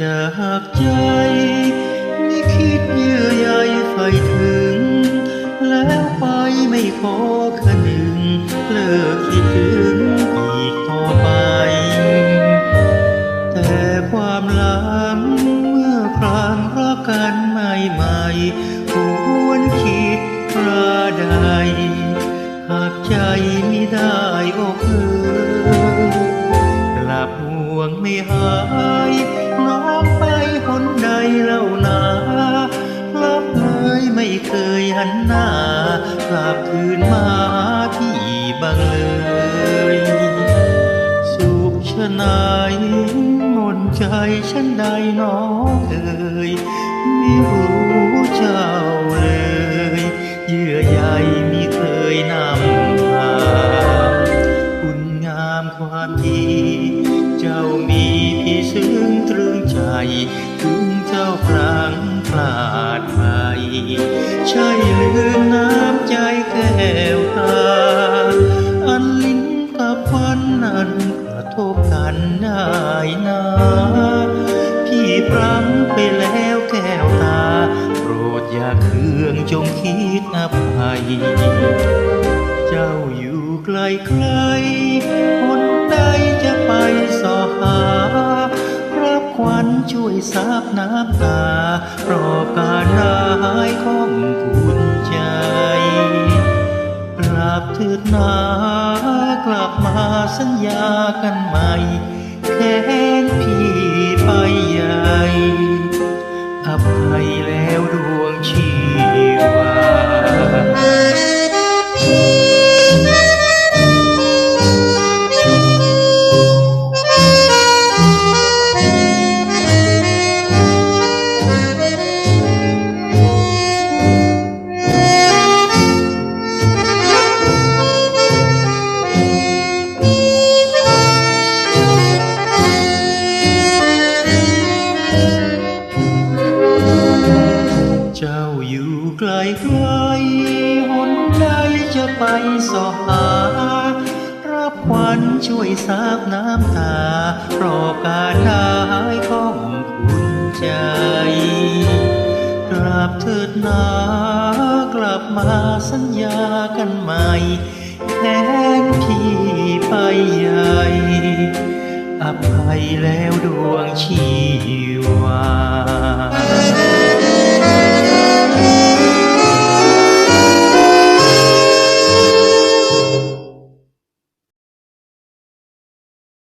จากใจ ไม่คิดเยื่อใยใฝ่ถึง แล้วไปไม่ขอคะหนึ่ง เลิกคิดถึงอีกต่อไป แต่ความหลังเมื่อพรางรักกันใหม่ๆหวนคิดคราใดหากใจไม่ได้อกเอ่ยกลับห่วงไม่หาย น้องไปหนใดเล่านาลับเลยไม่เคยหันหน้ากลับคืนมาที่บังเลยสุขชะนายมนใจฉันใดน้องเอ่ยไม่รู้ ถึงเจ้าพลังพลาดไป ใช่ลืมน้ำใจแก้วตา อันลิ้นกับฟันนั้นกระทบกันได้นาพี่พรำไปแล้วแก้วตา โปรดอย่าเครื่องจงคิดอภัย เจ้าอยู่ไกลไกล วยซับน้ำตารอการหายของคุณใจกลับเถิดนากลับมาสัญญากันใหม่แค้นพี่ไปใหญ่ ไกลไกลหนใดจะไปสอหา รับควันช่วยซาบน้ำตารอการหายของคุณใจกลับเถิดนากลับมาสัญญากันใหม่แค้นพี่ไปใหญ่อภัยแล้วดวงชีว